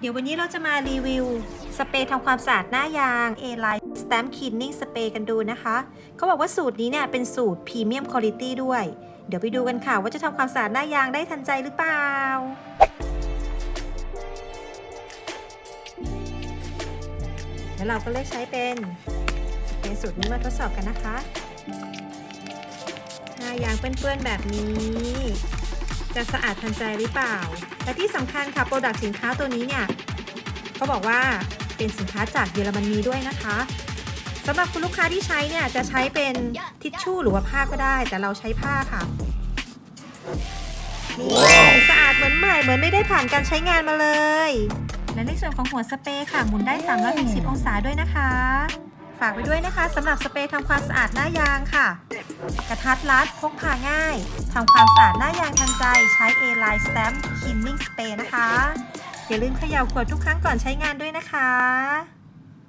เดี๋ยววันนี้เราจะมารีวิว สเปรย์ทำความสะอาดหน้ายาง A-Line Stamp Cleaning Spray กันดูนะคะ เขาบอกว่าสูตรนี้เนี่ยเป็นสูตรพรีเมียมคุณ i t y ด้วย เดี๋ยวไปดูกันค่ะว่าจะทำความสะอาดหน้ายางได้ทันใจหรือเปล่า แล้วเราก็เลือกใช้เป็นสเปรย์สูตรนี้มาทดสอบกันนะคะ หน้ายางเปื้อนๆแบบนี้ จะสะอาดทันใจหรือเปล่า และที่สำคัญค่ะโปรดักต์สินค้าตัวนี้เนี่ยเขาบอกว่าเป็นสินค้าจากเยอรมนีด้วยนะคะสำหรับคุณลูกค้าที่ใช้เนี่ยจะใช้เป็นทิชชู่หรือว่าผ้าก็ได้ แต่เราใช้ผ้าค่ะนี่สะอาดเหมือนใหม่เหมือนไม่ได้ผ่านการใช้งานมาเลย และในส่วนของหัวสเปรย์ค่ะหมุนได้ 360 องศาด้วยนะคะ ฝากไว้ด้วยนะคะสำหรับสเปรย์ทำความสะอาดหน้ายางค่ะ กระทัดรัดพกพาง่ายทำความสะอาดหน้ายางทัน ใจใช้ A-Line Stamp Cleaning Spray นะคะ อย่าลืมเขย่าขวดทุกครั้งก่อนใช้งานด้วยนะคะ